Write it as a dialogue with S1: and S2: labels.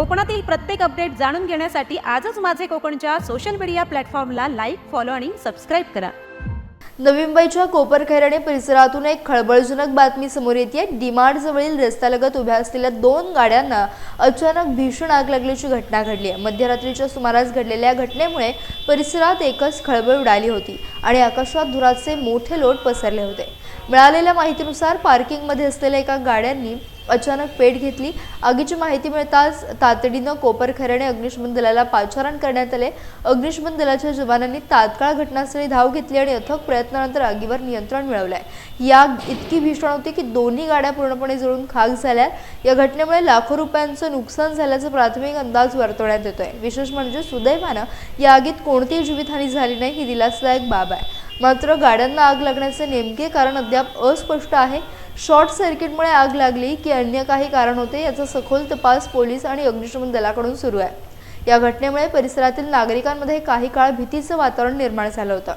S1: कोकणातील प्रत्येक अपडेट जाणून घेण्यासाठी आजच माझे कोकणच्या सोशल मीडिया प्लॅटफॉर्मला लाईक फॉलो आणि सबस्क्राईब करा.
S2: नवी मुंबईच्या कोपरखैराणे परिसरातून एक खळबळजनक बातमी समोर येते डीमार्ट जवळील रस्त्यालगत उभ्या असलेल्या दोन गाड्यांना अचानक भीषण आग लागल्याची घटना घडली आहे. मध्यरात्रीच्या सुमारास घडलेल्या या घटनेमुळे परिसरात एकच खळबळ उडाली होती आणि आकाशात धुराचे मोठे लोट पसरले होते. मिळालेल्या माहितीनुसार पार्किंगमध्ये असलेल्या एका गाड्यांनी अचानक पेट घेतली. आगीची माहिती मिळताच तातडीनं कोपरखऱ्याने अग्निशमन दलाला पाचारण करण्यात आले. अग्निशमन दलाच्या जवानांनी तात्काळ घटनास्थळी धाव घेतली आणि अथक प्रयत्नानंतर आगीवर नियंत्रण मिळवलंय. या आग इतकी भीषण होती की दोन्ही गाड्या पूर्णपणे जळून खाक झाल्या. या घटनेमुळे लाखो रुपयांचं नुकसान झाल्याचा प्राथमिक अंदाज वर्तवण्यात येतोय. विशेष म्हणजे सुदैवानं या आगीत कोणतीही जीवितहानी झाली नाही ही दिलासदायक बाब आहे. मात्र गाड्यांना आग लागण्याचे नेमके कारण अद्याप अस्पष्ट आहे. शॉर्ट सर्किटमुळे आग लागली की अन्य काही कारण होते याचा सखोल तपास पोलीस आणि अग्निशमन दलाकडून सुरू आहे. या घटनेमुळे परिसरातील नागरिकांमध्ये काही काळ भीतीचं वातावरण निर्माण झालं होतं.